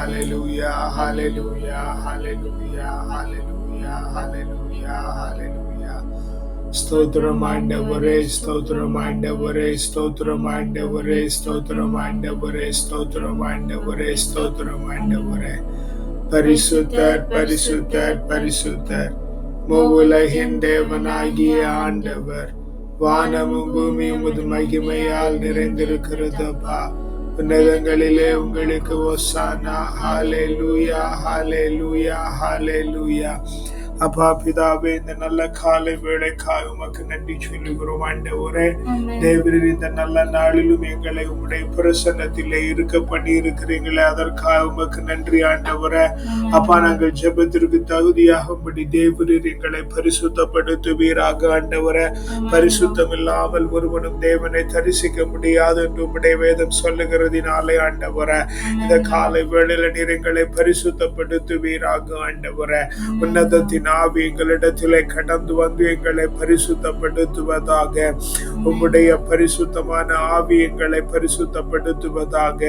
Hallelujah, hallelujah, hallelujah, hallelujah, hallelujah, hallelujah, hallelujah. ஸ்தோத்திரம் ஆண்டவரே ஸ்தோத்திரம் ஆண்டவரே ஸ்தோத்திரம் ஆண்டவரே ஸ்தோத்திரம் ஆண்டவரே ஸ்தோத்திரம் ஆண்டவரே ஸ்தோத்திரம் ஆண்டவரே பரிசுத்தர் பரிசுத்தர் பரிசுத்தர் மூவுலகின் தேவனாகிய ஆண்டவர் வானமும் பூமியும் உமது மகிமையால் நிறைந்திருக்கிறதப்பா உன்னதங்களிலே உங்களுக்கு ஒசானா ஹாலே லூயா ஹாலே லூயா ஹாலே லூயா அப்பா பிதாவே இந்த நல்ல காலை வேலைக்காக உமக்கு நன்றி சொல்லுகிறோம் ஆண்டவரே. தேவரீர் இந்த நல்ல நாளிலும் எங்களை உம்முடைய பிரசன்னத்திலே இருக்க பண்ணி இருக்கிறீங்களே அதற்காக உமக்கு நன்றி ஆண்டவரே. அப்பா நாங்கள் ஜெபத்திற்கு தகுதியாகும்படி தேவரீர் எங்களை பரிசுத்தப்படுத்துவீராக ஆண்டவரே. பரிசுத்தம் இல்லாமல் ஒருவனும் தேவனை தரிசிக்க முடியாது என்று உம்முடைய வேதம் சொல்லுகிறதினாலே ஆண்டவரே. இந்த காலை வேளையில நீர் எங்களை பரிசுத்தப்படுத்துவீராக ஆண்டவரே. உன்னதத்தின் ஆவி எங்களிடத்திலே கடந்து வந்து எங்களை பரிசுத்தப்படுத்துவதாக. உம்முடைய பரிசுத்தமான ஆவி எங்களை பரிசுத்தப்படுத்துவதாக.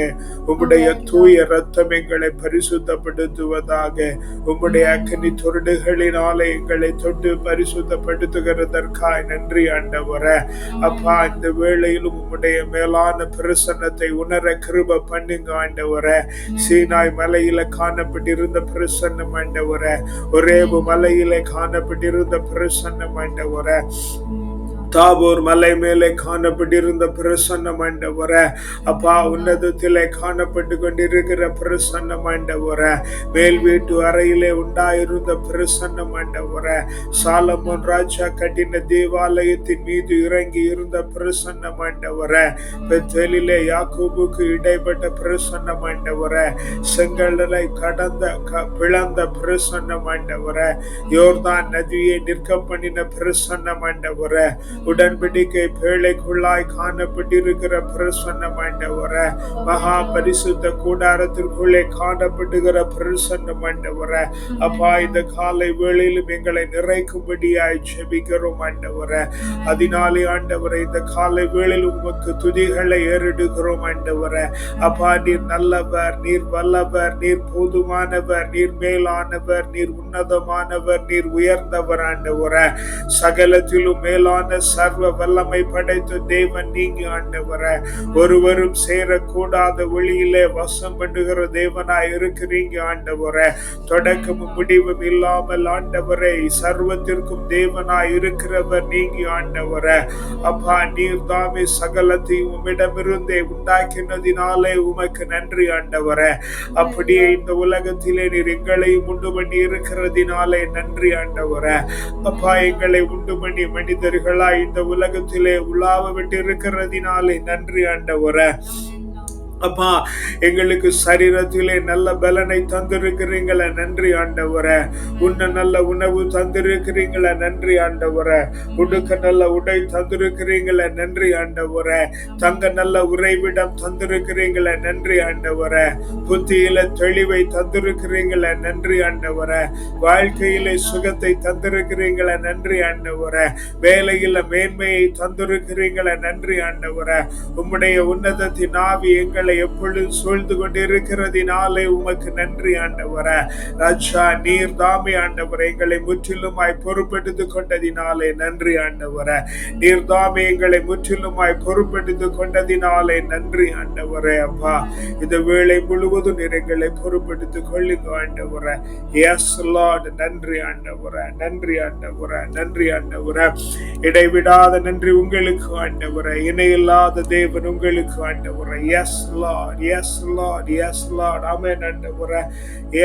உம்முடைய தூய ரத்தம் எங்களை பரிசுத்தப்படுத்துவதாக. உம்முடைய அக்கனி தொருடுகளினாலே எங்களை தொட்டு பரிசுத்தப்படுத்துகிறதற்காய் நன்றி ஆண்டவரே. அப்பா இந்த வேளையிலும் உம்முடைய மேலான பிரசன்னத்தை உணர கிருப பண்ணுங்க ஆண்டவரே. சீனாய் மலையில காணப்பட்டிருந்த பிரசன்னம் ஆண்டவரே. ஒரே மலையிலே காணப்பட்டிருந்த பிரசன்னம் ஆண்டவரே. தாபூர் மலை மேலே காணப்பட்டிருந்த பிரசன்னம் ஆண்டவர. அப்பா உன்னதத்திலே காணப்பட்டு கொண்டிருக்கிற பிரசன்னம் ஆண்டவர. மேல் வீட்டு அறையிலே உண்டாயிருந்த பிரசன்னம் ஆண்டவர. சாலமோன் ராஜா கட்டின தேவாலயத்தின் மீது இறங்கி இருந்த பிரசன்னம் ஆண்டவர. பெத்தலிலே யாக்கோபுக்கு இடைப்பட்ட பிரசன்னம் ஆண்டவர. செங்கடலை கடந்த க- பிளந்த பிரசன்னம் ஆண்டவர. யோர்தான் நதியை நிற்க பண்ணின பிரசன்னம் ஆண்டவர. உடன்படிக்கை பேழைக்குள்ளாய் காணப்பட்டிருக்கிற பிரசன்ன ஆண்டவர மகா பரிசுத்த கூடாரத்திற்குள்ளே காணப்பட்டுகிற பிரசன்ன ஆண்டவர அப்பா இந்த காலை வேளையிலும் எங்களை நிறைக்கும்படியாய் செபிக்கிறோம் ஆண்டவர. அதனாலே ஆண்டவரை இந்த காலை வேளையில் உமக்கு துதிகளை ஏறிடுகிறோம் ஆண்டவர. அப்பா நீர் நல்லவர் நீர் வல்லவர் நீர் போதுமானவர் நீர் மேலானவர் நீர் உன்னதமானவர் நீர் உயர்ந்தவர் ஆண்டவர. சகலத்திலும் மேலான சர்வ வல்லமை படைத்த தேவன் நீங்க ஆண்டவர. ஒருவரும் சேரக்கூடாத வழியிலே வசம் பண்ணுகிற தேவனா இருக்கிறீங்க ஆண்டவர. தொடக்கமும் முடிவும் இல்லாமல் ஆண்டவரை சர்வத்திற்கும் தேவனா இருக்கிறவர் நீங்க ஆண்டவர. அப்பா நீர் தாமே சகலத்தையும் உம்மிடமிருந்தே உண்டாக்கினதினாலே உமக்கு நன்றி ஆண்டவர. அப்படியே இந்த உலகத்திலே நீர் எங்களையும் உண்டு பண்ணி இருக்கிறதினாலே நன்றி ஆண்டவர. அப்பா எங்களை உண்டு பண்ணி மனிதர்களாய் இந்த உலகத்திலே உலாவ விட்டு இருக்கிறதினாலே நன்றி ஆண்டவர. அப்பா எங்களுக்கு சரீரத்திலே நல்ல பலனை தந்திருக்கிறீங்கள நன்றி ஆண்டவர. உன்ன நல்ல உணவு தந்திருக்கிறீங்கள நன்றி ஆண்டவர. உடுக்க நல்ல உடை தந்திருக்கிறீங்கள நன்றி ஆண்டவர. தங்க நல்ல உறைவிடம் தந்திருக்கிறீங்கள நன்றி ஆண்டவர. புத்தியில தெளிவை தந்திருக்கிறீங்கள நன்றி ஆண்டவர. வாழ்க்கையிலே சுகத்தை தந்திருக்கிறீங்கள நன்றி ஆண்டவர. வேலையில மேன்மையை தந்திருக்கிறீங்கள நன்றி ஆண்டவர. உம்முடைய உன்னதத்தின் ஆவி எங்களை எப்பொழுதும் சூழ்ந்து கொண்டிருக்கிறதினாலே உமக்கு நன்றி ஆண்டவர. ராஜா நீர் தாமே ஆண்டவரே. எங்களை முற்றிலுமாய் பொறுப்பெடுத்து கொண்டதினாலே நன்றி ஆண்டவர. நீர் தாமே எங்களை முற்றிலுமாய் பொறுப்பெடுத்து கொண்டதினாலே நன்றி ஆண்டவரே அப்பா. இந்த வேளை முழுவதும் நீர் எங்களை பொறுப்பெடுத்து கொள்ளுங்க ஆண்டவர. எஸ் லார்ட் நன்றி ஆண்டவர. நன்றி ஆண்டவர. நன்றி ஆண்டவர. இடைவிடாத நன்றி உங்களுக்கு ஆண்டவரே. இணையில்லாத தேவன் உங்களுக்கு ஆண்டவர. Yes lord yes lord yes lord ஆமே ஆண்டவரே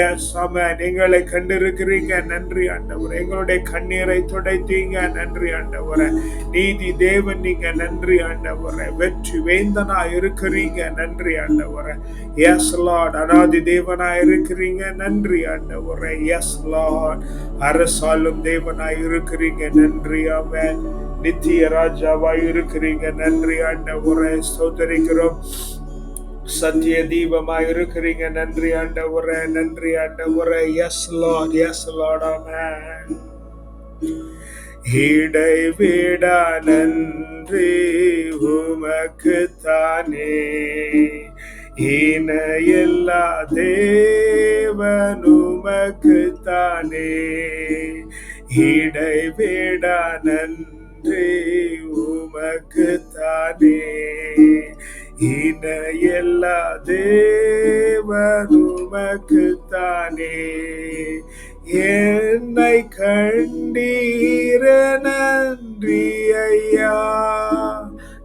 எஸ் ஆமென் எங்களை கண்டிருக்கிறீங்க. நன்றி ஆண்டவரே எங்களுடைய கண்ணீரை துடைத்தீங்க. நன்றி ஆண்டவரே நீதி தேவன் நீங்க நன்றி ஆண்டவரே வெற்றி வேந்தனா இருக்கிறீங்க. நன்றி ஆண்டவரே எஸ் லார்ட் அனாதி தேவனா இருக்கிறீங்க. நன்றி ஆண்டவரே எஸ் லார்ட் அரசாலும் தேவனா இருக்கிறீங்க. நன்றி ஆமென். நித்திய ராஜாவாய் இருக்கிறீங்க. நன்றி ஆண்டவரே ஸ்தோத்தரிக்கிறோம். சத்திய தீபமா இருக்கிறீங்க நன்றி ஆண்ட ஆண்டவரே நன்றி ஆண்ட ஆண்டவரே. எஸ் லார்ட் எஸ் லார்ட் ஆமென் இடைவிட நன்றி உமக்கு தானே இன எல்லா தேவனுமக்கு தானே இடைவிடா நன்றி உமக்கு தானே இன எல்லா தேவனுமக்கு தானே என்னை கண்டீர நன்றி ஐயா.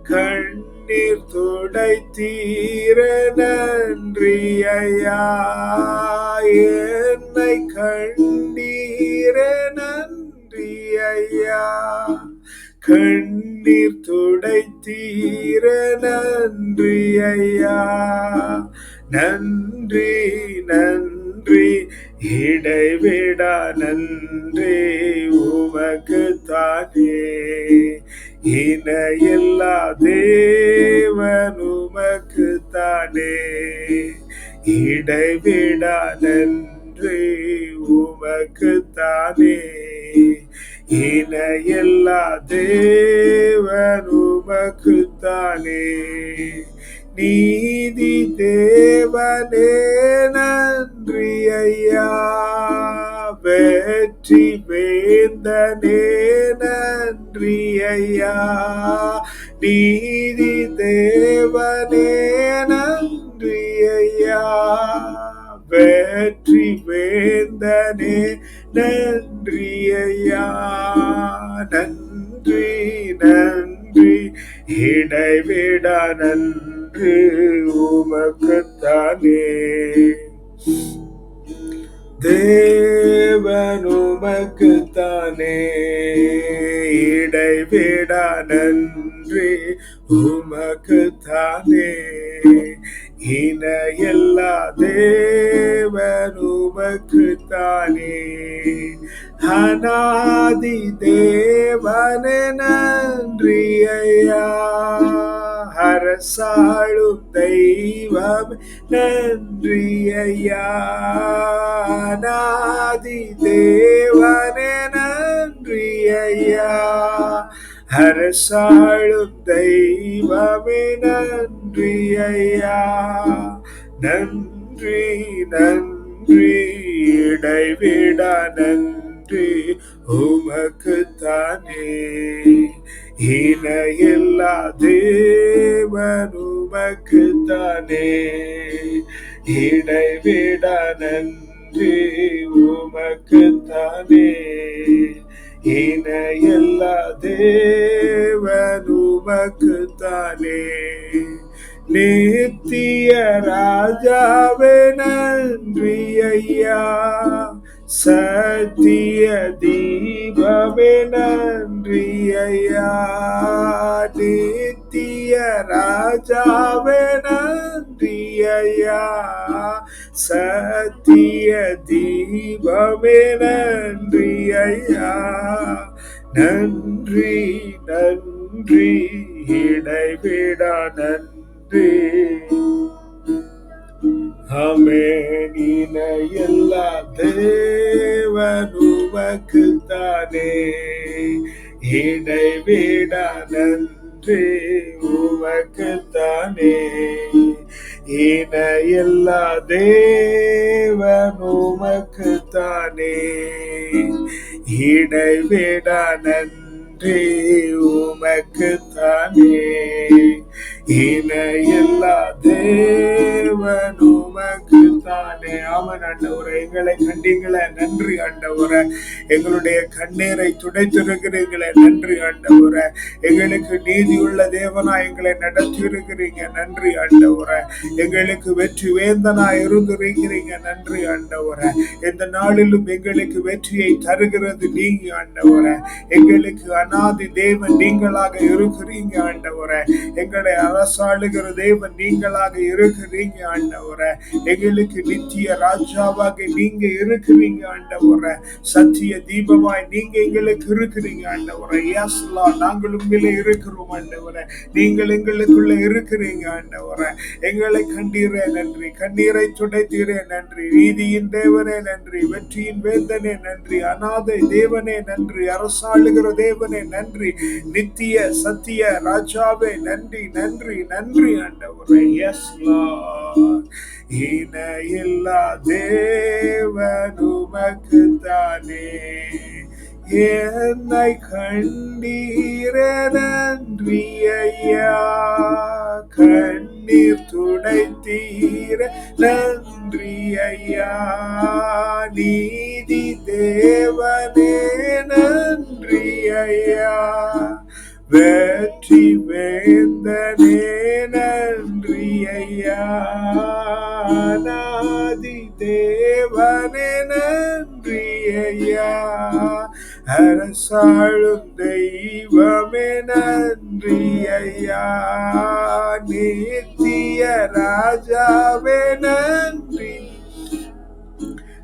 கண்ணீர் துடைத்தீர நன்றி ஐயா. என்னை கண்டீர நன்றி ஐயா. கண்ணீர் துடைத்தீர நன்றி ஐயா. நன்றி நன்றி. இடைவிடா நன்றி உமக்கு தானே இணையில்லா தேவன் உமக்கு தானே இடைவிடா நன்றி உமக்கு தானே இன எல்லா நீ உமக்குத்தானே. இன எல்லா தேவனுமக்குத்தானே அநாதி தேவன நன்றி ஐயா அரசாளும் தெய்வம் நன்றி ஐயா அநாதி தேவன நன்றி ஐயா அரசாளும் தெய்வமே நன்றி ஐயா. நன்றி நன்றி இடைவிடா நன்றி உமக்கு தானே. இணையில்லா தேவன் உமக்கு தானே. இடைவிடா நன்றி உமக்கு தானே. இன எல்லா தேவன் தானே நித்திய ராஜாவே நன்றி ஐயா சத்திய தீபமே நன்றி ஐயா நித்திய ராஜாவே நன்றி ஐயா சத்திய தீபமே நன்றி ஐயா. நன்றி நன்றி இடைவிடா நன்றி. அமேனின எல்லா தேவனுமக்கு தானே. இடைவிடா நன்றி உமக்கு தானே. இனையெல்லா தேவனுமக்கு தானே இணைவிட நன்றி உமக்கு தானே எல்லா தேவன் உமக்கு தானே. ஆமன் அண்டவரை எங்களை கண்டிங்களை நன்றி அண்டவரை எங்களுடைய கண்ணீரை துடைத்திருக்கிறீங்களே நன்றி அண்டவரை எங்களுக்கு நீதியுள்ள தேவனா எங்களை நடத்தி இருக்கிறீங்க நன்றி அண்டவரை எங்களுக்கு வெற்றி வேந்தனா இருந்திருக்கிறீங்க நன்றி அண்டவரை இந்த நாளிலும் எங்களுக்கு வெற்றியை தருகிறது நீங்க ஆண்டவரை. எங்களுக்கு அனாதி தேவன் நீங்களாக இருக்கிறீங்க ஆண்டவரை. எங்களை அரசாளுகிற தேவன் நீங்களாக இருக்கிறீங்க ஆண்டவரை. எங்களுக்கு நித்திய ராஜாவாக நீங்க இருக்கிறீங்க ஆண்டவரை. சத்திய தீபமாய் நீங்க எங்களுக்கு இருக்கிறீங்க ஆண்டவரை. யாஸ்லா நாங்கள் உண்மையிலே இருக்கிறோம் ஆண்டவரை. நீங்கள் எங்களுக்குள்ள இருக்கிறீங்க ஆண்டவரை. எங்களை கண்டீரே நன்றி. கண்ணீரை துடைத்தீரே நன்றி. நீதியின் தேவனே நன்றி. வெற்றியின் வேந்தனே நன்றி. அநாதை தேவனே நன்றி. அரசாளுகிற தேவனே நன்றி. நித்திய சத்திய ராஜாவே நன்றி நன்றி. நன்றி நன்றி ஆண்டவரே. எஸ் இணையில்லா தேவனுமக்கு தானே. என்னை கண்டீர நன்றி ஐயா கண்ணீர் துடைத்தீர நன்றி ஐயா நீதி தேவனே நன்றி ஐயா வெற்றி வேந்தனே நன்றி ஐயா தேவனே நன்றி ஐயா அரசாளும் தெய்வமே நன்றி ஐயா நித்திய ராஜாவே நன்றி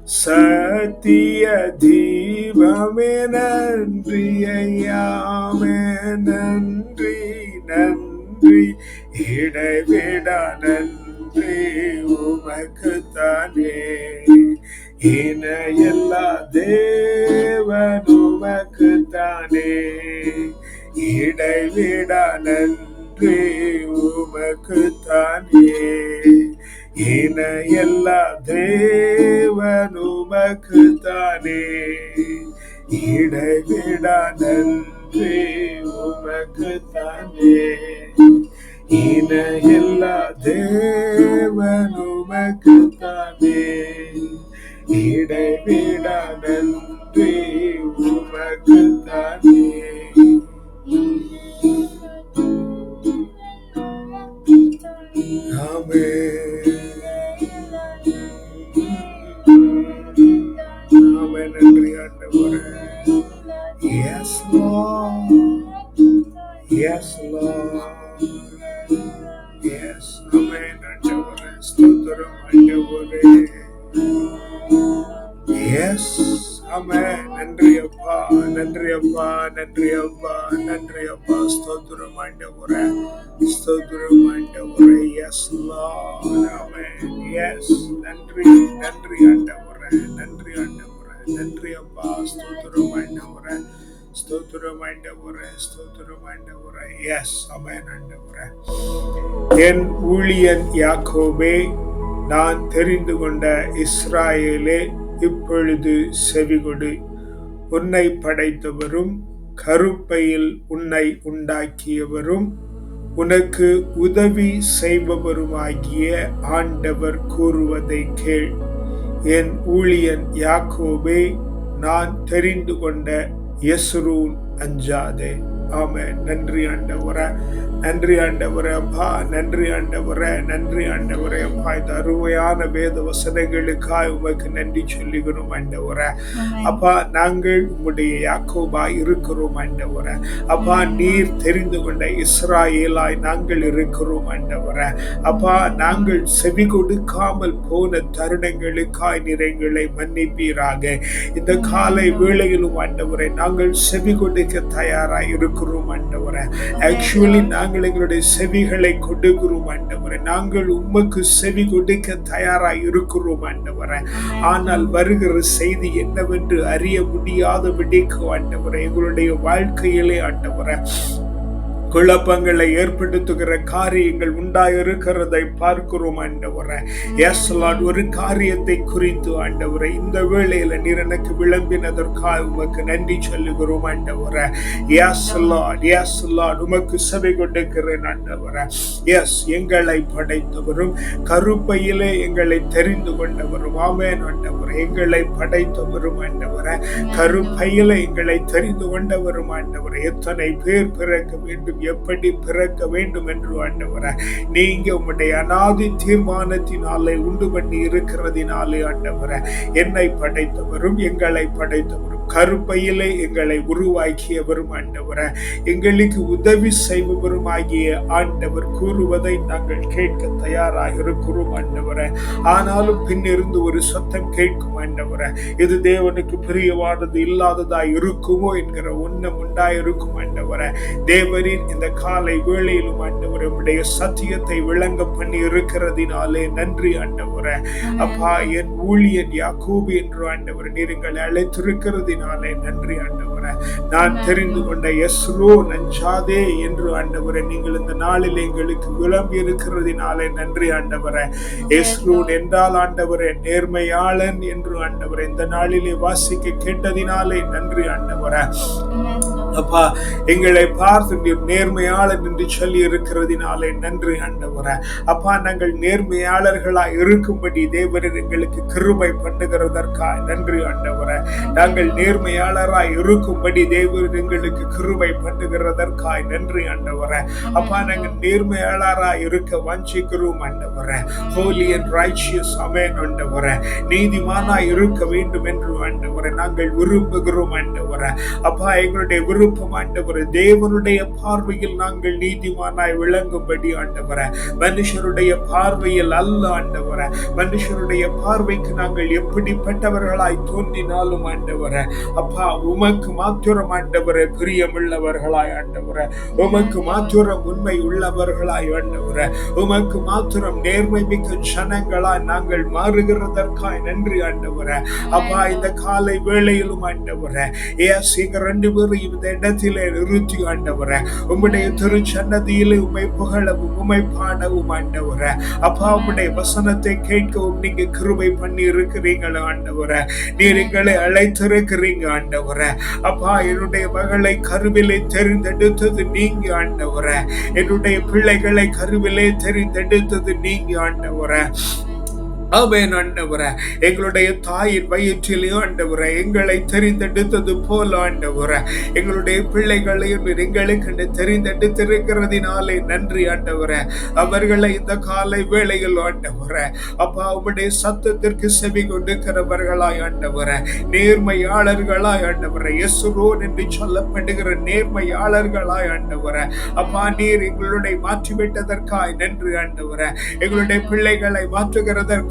சத்திய தீபமே நன்றி ஐயாமே நன்றி நன்றி. இடைவிட நன்றி உமக்கு தானே. இன எல்லா தேவன் உமக்கு தானே. இடைவிட நன்றி உமக்கு தானே. இன எல்லா தேவன் தானே. இடைவிடா நன்றி உமக்கு தானே. இன எல்லா தேவன் தானே. இடைவிடா நன்றி உமக்கு தானே. Amen. நன்றி ஆண்டவரே எஸ் எஸ் எஸ் ஆமே ஆண்டவரே ஸ்தோத்திரம் ஆண்டவரே எஸ் ஆமே நன்றி அப்பா நன்றி அப்பா நன்றி அப்பா நன்றி அப்பா ஸ்தோத்திரம் ஆண்டவரே எஸ் ஆண்டவரே என் ஊழியன் யாக்கோபே நான் தெரிந்து கொண்ட இஸ்ராயேலே இப்பொழுது செவிகொடு. உன்னை படைத்தவரும் கருப்பையில் உன்னை உண்டாக்கியவரும் உனக்கு உதவி செய்பவருமாகிய ஆண்டவர் கூறுவதை கேள். என் ஊழியன் யாக்கோபே நான் தெரிந்து கொண்ட எஸ்ரூன் அஞ்சாதே. ஆமே நன்றி ஆண்டவரே நன்றி ஆண்டவரே அப்பா நன்றி ஆண்டவரே நன்றி ஆண்டவரே அப்பா. இந்த அருமையான வேத வசனங்களுக்காய் உமக்கு நன்றி சொல்லுகிறோம் ஆண்டவரே. அப்பா நாங்கள் உம்முடைய யாக்கோபா இருக்கிறோம் ஆண்டவரே. அப்பா நீர் தெரிந்து கொண்ட இஸ்ராயேலாய் நாங்கள் இருக்கிறோம் ஆண்டவரே. அப்பா நாங்கள் செவி கொடுக்காமல் போன தருணங்களுக்காய் நிறைங்களை மன்னிப்பீராக. இந்த காலை வேளையிலும் ஆண்டவரே நாங்கள் செவி கொடுக்க தயாராய் இருக்கிறோம் ஆண்டவரே. ஆக்சுவலி நாங்கள் எங்களுடைய செவிகளை கொடுக்கிறோம் ஆண்டவரே. நாங்கள் உமக்கு செவி கொடுக்க தயாராய் இருக்கிறோம் ஆண்டவரே. ஆனால் வருகிற செய்தி என்னவென்று அறிய முடியாத விடிக்கு ஆண்டவரே. எங்களுடைய வாழ்க்கையிலே ஆண்டவரே. குழப்பங்களை ஏற்படுத்துகிற காரியங்கள் உண்டாயிருக்கிறதை பார்க்கிறோம் ஆண்டவரே. லார்ட் ஒரு காரியத்தை குறித்து ஆண்டவரே இந்த வேளையில நீர் எனக்கு விளம்பினதற்காக உமக்கு நன்றி சொல்லுகிறோம் ஆண்டவரே. எஸ் லார்ட் உமக்கு சபை கொண்டிருக்கிறேன் ஆண்டவரே. எஸ் எங்களை படைத்தவரும் கருப்பையிலே எங்களை தெரிந்து கொண்டவரும். ஆமேன் ஆண்டவரே. எங்களை படைத்தவரும் ஆண்டவரே. கருப்பையிலே எங்களை தெரிந்து கொண்டவரும் ஆண்டவரே. எத்தனை பேர் பிறக்க வேண்டும் எப்படி பிறக்க வேண்டும் என்று ஆண்டவரே நீங்க உங்களுடைய அனாதி தீர்மானத்தினாலே உண்டு பண்ணி இருக்கிறதினாலே ஆண்டவரே என்னை படைத்தவரும் எங்களை படைத்தவரும் கருப்பையிலே எங்களை உருவாக்கியவரும் ஆண்டவரே. எங்களுக்கு உதவி செய்பவரும் ஆகிய ஆண்டவர் கூறுவதை நாங்கள் கேட்க தயாராக இருக்கிறோம் ஆண்டவரே. ஆனாலும் பின்னிருந்து ஒரு சத்தம் கேட்கும் ஆண்டவரே. இது தேவனுக்கு பிரியமானது இல்லாததாய் இருக்குமோ என்கிற உண்ணம் உண்டாயிருக்கும் ஆண்டவரே. தேவரின் இந்த காலை வேளையிலும் ஆண்டவரே உடைய சத்தியத்தை விளங்க பண்ணி இருக்கிறதினாலே நன்றி ஆண்டவரே. அப்பா என் ஊழியன் யாக்கோபு என்று ஆண்டவர் நீர் எங்களை அழைத்திருக்கிறதினாலே நன்றி ஆண்டவரே. நான் தெரிந்து கொண்ட எஸ்ரோ நஞ்சாதே என்று ஆண்டவரே நீங்கள் இந்த நாளில் எங்களுக்கு விளம்பி இருக்கிறதினாலே நன்றி ஆண்டவரே. எஸ்ரூன் என்றால் ஆண்டவரே நேர்மையாளன் என்று ஆண்டவரே இந்த நாளிலே வாசிக்க கேட்டதினாலே நன்றி ஆண்டவரே. அப்பா எங்களை பார்த்து நீர் நேர்மையாளர் என்று சொல்லி இருக்கிறதினாலே நன்றி ஆண்டவரே. அப்பா நாங்கள் நேர்மையாளர்களாய் இருக்கும்படி தேவரர் எங்களுக்கு கிருபை பண்ணுகிறதற்காய் நன்றி ஆண்டவரே. நாங்கள் நேர்மையாளராய் இருக்கும்படி தேவரர் எங்களுக்கு கிருபை பண்ணுகிறதற்காய் நன்றி ஆண்டவரே. அப்பா நாங்கள் நேர்மையாளராய் இருக்க வாஞ்சிக்கிறோம் ஆண்டவரே. ஹோலி அண்ட் ரைச்சியஸ் அமேன் ஆண்டவரே. நீதிமானாய் இருக்க வேண்டும் என்று ஆண்டவரே. நாங்கள் விரும்புகிறோம் ஆண்டவரே. அப்பா எங்களுடைய விருப்பம் ஆண்டவரே தேவனுடைய பார்வையில் நாங்கள் நீதிமானாய் விளங்கும்படி ஆண்டவர. மனுஷருடைய பார்வையில் அல்ல ஆண்டவர. மனுஷருடைய பார்வைக்கு நாங்கள் எப்படிப்பட்டவர்களாய் தோன்றினாலும் ஆண்டவர. அப்பா உமக்கு மாத்திரம் ஆண்டவர பிரியமுள்ளவர்களாய் ஆண்டவர. உமக்கு மாத்திரம் உண்மை உள்ளவர்களாய் ஆண்டவர. உமக்கு மாத்திரம் நேர்மை மிக்க ஜனங்களாய் நாங்கள் மாறுகிறதற்காய் நன்றி ஆண்டவரே. அப்பா இந்த காலை வேளையிலும் ஆண்டவர. ஏ எங்க ரெண்டு பேரும் இந்த இடத்திலே நிறுத்தி ஆண்டவர. உம்முடைய திருச்சன்னதியிலே உமை புகழவும் உமை பாடவும் ஆண்டவர. அப்பா உம்முடைய வசனத்தை கேட்கவும் நீங்க கிருபை பண்ணி இருக்கிறீங்களா ஆண்டவர. நீர் எங்களை அழைத்திருக்கிறீங்க ஆண்டவர. அப்பா என்னுடைய மகளை கருவிலை தெரிந்தெடுத்தது நீங்க ஆண்டவர. என்னுடைய பிள்ளைகளை கருவிலே தெரிந்தெடுத்தது நீங்க ஆண்டவர. ஆமேன் ஆண்டவரே எங்களுடைய தாயின் வயிற்றிலையும் ஆண்டவரே எங்களை தெரிந்தெடுத்தது போல ஆண்டவரே எங்களுடைய பிள்ளைகளையும் எங்களுக்கு தெரிந்தெடுத்திருக்கிறதினாலே நன்றி ஆண்டவரே. அவர்களை இந்த காலை வேளையில் ஆண்டவரே அப்பா உம்முடைய சத்தத்திற்கு செவி கொண்டிருக்கிறவர்களாய் ஆண்டவரே நேர்மையாளர்களாய் ஆண்டவரே எசுரோன் என்று சொல்லப்படுகிற நேர்மையாளர்களாய் ஆண்டவரே அப்பா நீர் எங்களுடைய மாற்றிவிட்டதற்காய் நன்றி ஆண்டவரே எங்களுடைய பிள்ளைகளை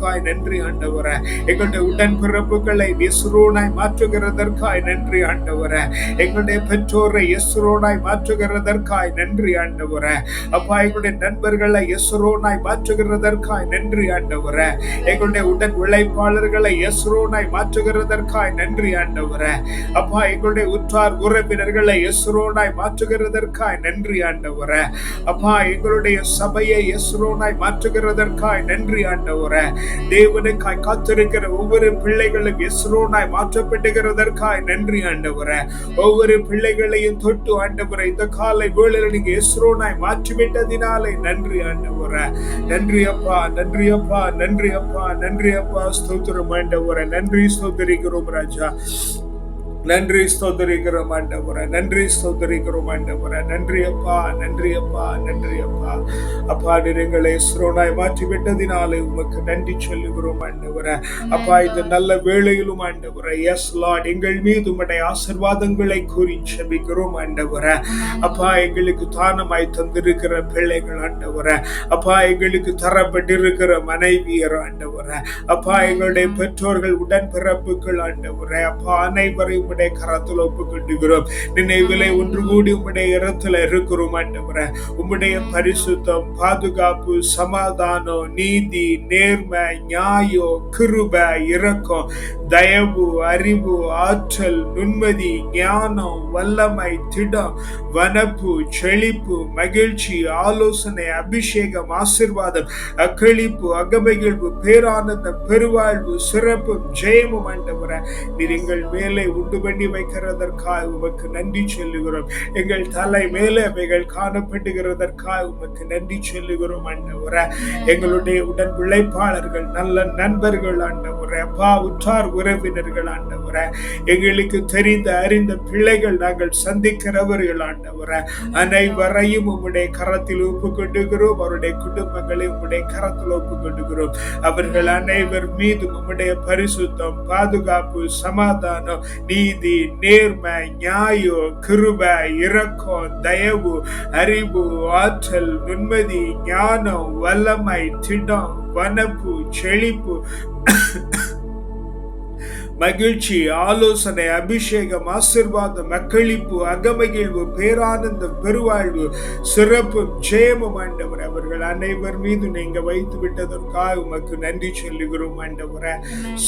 மாற்றுகிறதற்காய் நன்றி ஆண்டவர. எங்களுடைய உடன்பிறப்புகளை எஸ்ரோனாய் மாற்றுகிறதற்காய் நன்றி ஆண்டவர. எங்களுடைய பெற்றோரை எஸ்ரோனாய் மாற்றுகிறதற்காய் நன்றி ஆண்டவர. அப்பா எங்களுடைய நண்பர்களை எஸ்ரோனாய் மாற்றுகிறதற்காய் நன்றி ஆண்டவர. எங்களுடைய உடன் உழைப்பாளர்களை எஸ்ரோனாய் மாற்றுகிறதற்காய் நன்றி ஆண்டவர. அப்பா எங்களுடைய உற்றார் உறவினர்களை எஸ்ரோனாய் மாற்றுகிறதற்காய் நன்றி ஆண்டவர. அப்பா எங்களுடைய சபையை எஸ்ரோனாய் மாற்றுகிறதற்காய் நன்றி ஆண்டவர. தேவனுக்காய் காத்திருக்கிற ஒவ்வொரு பிள்ளைகளும் எஸ்ரோனாய் மாற்றப்படுகிறதற்காய் நன்றி ஆண்டவர. ஒவ்வொரு பிள்ளைகளையும் தொட்டு ஆண்டவர இந்த காலை வேளையில் நீங்க எஸ்ரோனாய் மாற்றிவிட்டதினாலே நன்றி ஆண்டவர. நன்றி அப்பா நன்றி அப்பா நன்றி அப்பா நன்றி அப்பா. ஸ்தோத்திரம் ஆண்டவர. நன்றி ஸ்தோத்திரிக்கிறோம் ராஜா. நன்றி ஸ்தோத்தரிக்கிறோம் ஆண்டவரே நன்றி ஸ்தோத்தரிக்கிறோம் ஆண்டவரே. நன்றி அப்பா நன்றி அப்பா நன்றி அப்பா. அப்பா நீங்களை ஸ்ரோனாய் மாற்றி விட்டதினாலே உமக்கு நன்றி சொல்லுகிறோம் ஆண்டவரே. அப்பா இந்த நல்ல வேளையிலும் ஆண்டவரே எஸ் லார்ட் எங்கள் மீது உம்முடைய ஆசீர்வாதங்களை கூறி செபிக்கிறோம் ஆண்டவரே. அப்பா எங்களுக்கு தானமாய் தந்திருக்கிற பிள்ளைகள் ஆண்டவரே. அப்பா எங்களுக்கு தரப்பட்டிருக்கிற மனைவியர் ஆண்டவரே. அப்பா எங்களுடைய பெற்றோர்கள் உடன்பிறப்புகள் ஆண்டவரே. அப்பா அனைவரையும் உம்முடைய கரத்தில் ஒப்புக்கொண்டுகிறோம் நினைவிலை ஒன்று கூடி உம்முடைய இடத்துல இருக்கிறோம் ஆண்டவரே. உம்முடைய பரிசுத்தம் பாதுகாப்பு சமாதானம் நீதி நேர்மை நியாயம் கிருப இரக்கம் தயவு அறிவு ஆற்றல் நுண்மதி ஞானம் வல்லமை திடம் வனப்பு செழிப்பு மகிழ்ச்சி ஆலோசனை அபிஷேகம் ஆசிர்வாதம் அக்களிப்பு அகமகிழ்வு பேரானந்தம் பெருவாழ்வு சிறப்பும் ஜெயமும் ஆண்டவரே. நீர் எங்கள் மேலே உண்டு பண்ணி வைக்கிறதற்காக உமக்கு நன்றி சொல்லுகிறோம். எங்கள் தலை மேலே அவைகள் காணப்படுகிறதற்காக உமக்கு நன்றி சொல்லுகிறோம் ஆண்டவரே எங்களுடைய உடன் உழைப்பாளர்கள் நல்ல நண்பர்கள் ஆண்டவரே அப்பா உற்றார் உறவினர்கள் ஆண்டவரே எங்களுக்கு தெரிந்த அறிந்த பிள்ளைகள் நாங்கள் சந்திக்கிறவர்கள் ஆண்டவரே அனைவரையும் உம்முடைய கரத்தில் ஒப்பு கொண்டுகிறோம் அவருடைய குடும்பங்களை உம்முடைய கரத்தில் ஒப்பு கொண்டுகிறோம் அவர்கள் அனைவர் மீது உம்முடைய பரிசுத்தம் பாதுகாப்பு சமாதானம் நீதி நேர்மை நியாயம் கிருப இரக்கம் தயவு அறிவு ஆற்றல் நிம்மதி ஞானம் வல்லமை திடம் வனப்பு செழிப்பு மகிழ்ச்சி ஆலோசனை அபிஷேகம் ஆசிர்வாதம் மக்களிப்பு அகமகிழ்வு பேரானந்தம் பெருவாழ்வு சிறப்பும் ஜெயமும் ஆண்டவர். அவர்கள் அனைவர் மீது நீங்க வைத்து விட்டதற்காக உமக்கு நன்றி சொல்லுகிறோம் ஆண்டவர.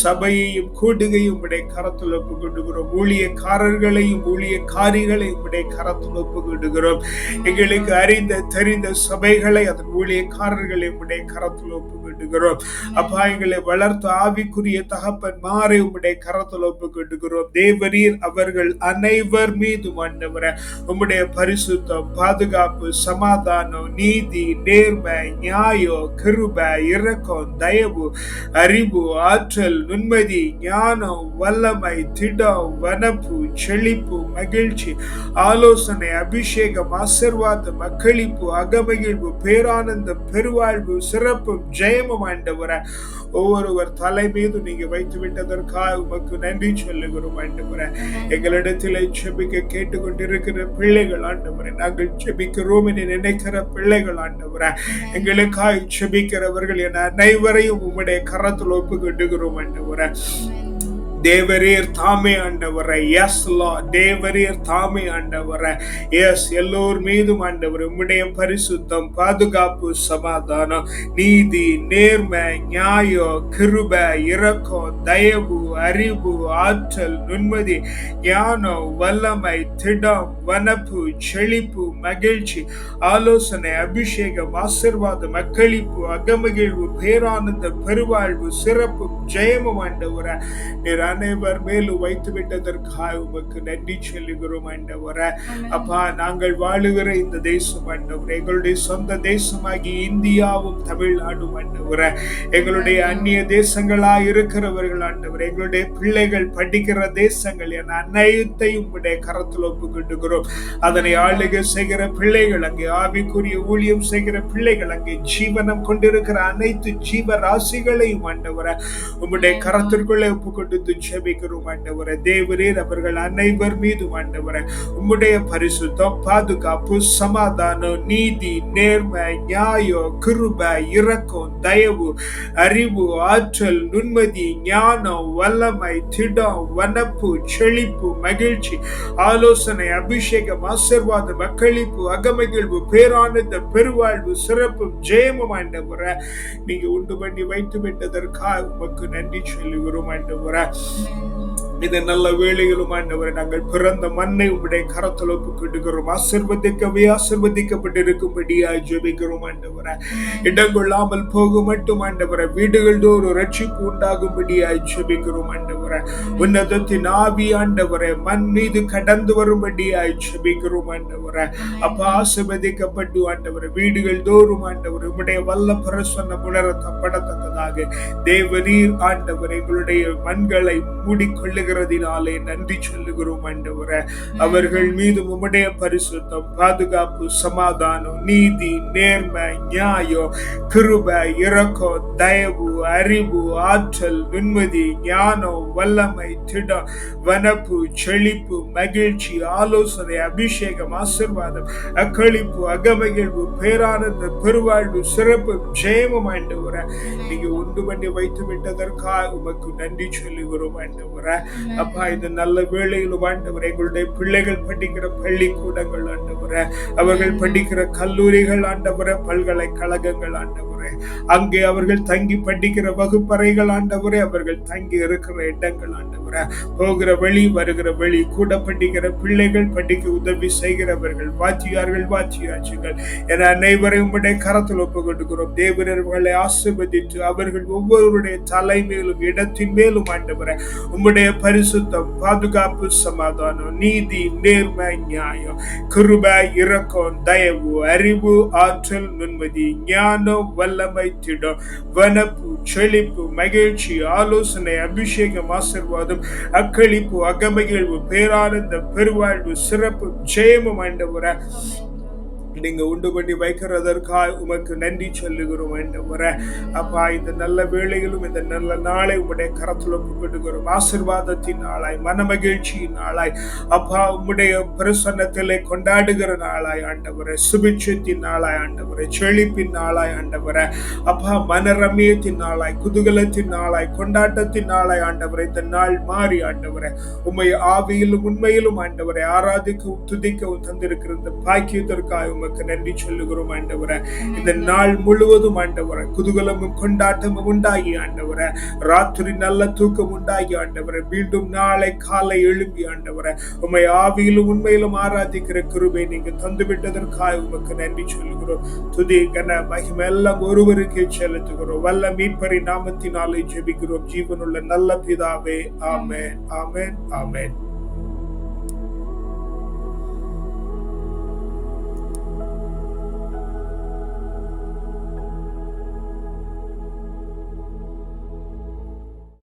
சபையையும் கூடுகையும் உடைய கரத்தில் ஒப்புக்கொண்டுகிறோம் ஊழியக்காரர்களையும் ஊழியக்காரிகளையும் உடைய கரத்தில் ஒப்புக்கொண்டுகிறோம் எங்களுக்கு அறிந்த தெரிந்த சபைகளை அதன் ஊழியக்காரர்களையும் உடைய கரத்தில் ஒப்புக்கொண்டுகிறோம் அப்பா எங்களை வளர்த்த ஆவிக்குரிய தகப்பன் மாறை உடைய கரத்தில் ஒப்பு தேவரீர் அவர்கள் அனைவர் மீதும் ஆண்டவர உம்முடைய பரிசுத்தம் பாதுகாப்பு சமாதானம் நீதி நேர்மை நியாயம் கிருப இரக்கம் தயவு அறிவு ஆற்றல் நுண்மதி ஞானம் வல்லமை திடம் வனப்பு செழிப்பு மகிழ்ச்சி ஆலோசனை அபிஷேகம் ஆசிர்வாதம் மக்களிப்பு அகமகிழ்வு பேரானந்தம் பெருவாழ்வு சிறப்பும் ஜெயமும் ஆண்டவர. ஒவ்வொருவர் தலை மீது நீங்க வைத்து விட்டதற்காக உமக்கு நன்றி சொல்லுகிறோம் ஆண்டவர. எங்களிடத்தில் செபிக்க கேட்டுக்கொண்டிருக்கிற பிள்ளைகள் ஆண்டவரை நாங்கள் செபிக்கிறோம் என நினைக்கிற பிள்ளைகள் ஆண்டவர. எங்களுக்காய் செபிக்கிறவர்கள் என அனைவரையும் உம்முடைய கரத்தில் ஒப்பு கொண்டுகிறோம் ஆண்டவர தேவரீர் தாமே ஆண்டவரை. எஸ் லா தேவரீர் தாமே ஆண்டவரை. எஸ் எல்லோர் மீதும் ஆண்டவர் உம்முடைய பரிசுத்தம் பாதுகாப்பு சமாதானம் நீதி நேர்மை நியாயம் கிருப இரக்கம் தயவு அறிவு ஆற்றல் நுண்மதி ஞானம் வல்லமை திடம் வனப்பு செழிப்பு மகிழ்ச்சி ஆலோசனை அபிஷேகம் ஆசிர்வாதம் மக்களிப்பு அகமகிழ்வு பேரானந்த பெருவாழ்வு சிறப்பு ஜெயமும் ஆண்டவரை. அனைவர் மேலும் வைத்து விட்டதற்காக உமக்கு நன்றி சொல்லுகிறோம் ஆண்டவர. அப்பா நாங்கள் வாழுகிற இந்த தேசம் ஆண்டவர் எங்களுடைய சொந்த தேசமாகி இந்தியாவும் தமிழ்நாடும் ஆண்டவர. எங்களுடைய அந்நிய தேசங்களா இருக்கிறவர்கள் ஆண்டவர் எங்களுடைய பிள்ளைகள் படிக்கிற தேசங்கள் என அனைத்தையும் உடைய கரத்தில் ஒப்பு கொண்டுகிறோம் அதனை ஆளுகை செய்கிற பிள்ளைகள் அங்கே ஆவிக்குரிய ஊழியம் செய்கிற பிள்ளைகள் அங்கே ஜீவனம் கொண்டிருக்கிற அனைத்து ஜீவ ராசிகளையும் ஆண்டவர உம்முடைய கரத்திற்குள்ளே ஒப்பு கொண்டு ஜெபிக்கிறோம் ஆண்டவரே. தேவரீர் அவர்கள் அனைவர் மீது ஆண்டவர. உம்முடைய பரிசுத்தம் பாதுகாப்பு சமாதானம் நீதி நேர்மை நியாயம் கிருப இரக்கம் தயவு அறிவு ஆற்றல் நுண்மதி ஞானம் வல்லமை திடம் வனப்பு செழிப்பு மகிழ்ச்சி ஆலோசனை அபிஷேகம் ஆசிர்வாதம் மக்களிப்பு அகமகிழ்வு பேரானந்த பெருவாழ்வு சிறப்பும் ஜெயமும் ஆண்டவர. நீங்க உண்டு பண்ணி வைத்து விட்டதற்காக உமக்கு நன்றி சொல்லுகிறோம் ஆண்டவர. Peace. இந்த நல்ல வேளையிலும் ஆண்டவரை நாங்கள் பிறந்த மண்ணை உடைய கரத்தில் ஒப்புக்கொண்டுகிறோம் ஆசிர்வதிக்கவே ஆசிர்வதிக்கப்பட்டிருக்கும்படியாய் ஜெபிக்கிறோம் ஆண்டவரை. இடம் கொள்ளாமல் போக மட்டும் ஆண்டவரை வீடுகள் தோறும் ரட்சிப்பு உண்டாகும்படியாய் ஜெபிக்கிறோம் ஆண்டவரை. உன்னதத்தின் ஆவி ஆண்டவரை மண் மீது கடந்து வரும்படியாய் ஜெபிக்கிறோம் ஆண்டவரை. அப்ப ஆசிர்வதிக்கப்பட்டு ஆண்டவரை வீடுகள் தோறும் ஆண்டவர் உடைய வல்ல பிரசன்னம் உணரப்படத்தக்கதாக தேவநீர் ஆண்டவர் எங்களுடைய மண்களை மூடிக்கொள்ளுகிறதினாலே நன்றி சொல்லுகிறோம் ஆண்டவரை. அவர்கள் மீது உம்முடைய பரிசுத்தம் பாதுகாப்பு சமாதானம் நீதி நேர்மை நியாயம் கிருப இறக்கம் தயவு அறிவு ஆற்றல் நிம்மதி ஞானம் வல்லமை திடம் வனப்பு செழிப்பு மகிழ்ச்சி ஆலோசனை அபிஷேகம் ஆசிர்வாதம் அக்களிப்பு அகமகிழ்வு பேரானந்த பெருவாழ்வு சிறப்பு ஜெயமும் ஆண்டவரை. நீங்க உண்டு பண்ணி வைத்து விட்டதற்காக உமக்கு நன்றி சொல்லுகிறோம் ஆண்டவரை. அப்பா இந்த நல்ல வேளையிலும் ஆண்டவர் எங்களுடைய பிள்ளைகள் படிக்கிற பள்ளிக்கூடங்கள் ஆண்டவரை. அவர்கள் படிக்கிற கல்லூரிகள் ஆண்டவரை. பல்கலைக்கழகங்கள் ஆண்டவரே. அங்கே அவர்கள் தங்கி படிக்கிற வகுப்பறைகள் ஆண்டவரே அவர்கள் தங்கி இருக்கிற இடங்கள் ஆண்டவரே. போகிற வழி வருகிற வழி கூட படிக்கிற பிள்ளைகள் படிக்க உதவி செய்கிறவர்கள் வாத்தியார்கள் வாத்தியாட்சிகள். என அனைவரையும் உடைய கரத்தில் ஒப்பு கொடுக்கிறோம் தேவரர்களை ஆசிர்வதித்து அவர்கள் ஒவ்வொருடைய தலை மேலும் இடத்தின் மேலும் ஆண்டவரை உம்முடைய பரிசுத்தம் பாதுகாப்பு சமாதானம் நீதி நேர்மை நியாயம் கிருபை இரக்கம் தயவு அறிவு ஆற்றல் நுண்மதி ஞானம் வல்லமை திடம் வனப்பு செழிப்பு மகிழ்ச்சி ஆலோசனை அபிஷேகம் ஆசிர்வாதம் அக்களிப்பு அகமகிழ்வு பேரானந்த பெருவாழ்வு சிறப்பு ஜெயமும் ஆண்டவர. நீங்க உண்டு பண்ணி வைக்கிறதற்காக உமக்கு நன்றி சொல்லுகிறோம் ஆண்டவரே அப்பா இந்த நல்ல வேளையிலும் இந்த நல்ல நாளை உம்முடைய கரத்தில் ஒப்புக்கொடுக்கிறோம். ஆசிர்வாதத்தின் நாளாய் மனமகிழ்ச்சியின் நாளாய். அப்பா உம்முடைய பிரசன்னத்திலே கொண்டாடுகிற நாளாய் ஆண்டவர. சுபிட்சத்தின் நாளாய் ஆண்டவர. செழிப்பின் நாளாய் ஆண்டவர. அப்பா மனரமியத்தின் நாளாய் குதூகலத்தின் நாளாய் கொண்டாட்டத்தின் நாளாய் ஆண்டவரை. இந்த நாள் மாறி ஆண்டவரே. உம்மை ஆவியிலும் உண்மையிலும் ஆண்டவரை. ஆராதிக்கவும் துதிக்கவும் தந்திருக்கிற இந்த பாக்கியத்திற்காக உமக்கு நன்றி சொல்லுகிறோம் ஆண்டவரே. இந்த நாள் முழுவதும் ஆண்டவரே குதூகலமும் கொண்டாட்டமும் உண்டாகி ஆண்டவரே. ராத்திரி நல்ல தூக்கம் உண்டாகி ஆண்டவரே. மீண்டும் நாளை காலை எழுப்பி ஆண்டவரே. உம்மை ஆவியிலும் உண்மையிலும் ஆராதிக்கிற கிருபை நீங்க தந்து விட்டதற்காக உமக்கு நன்றி சொல்லுகிறோம். துதி கன மகிமை எல்லாம் ஒருவருக்கே செலுத்துகிறோம். வல்ல மீட்பரி நாமத்தினாலே ஜெபிக்கிறோம். ஜீவனுள்ள நல்ல பிதாவே. ஆமென். ஆமென். ஆமென்.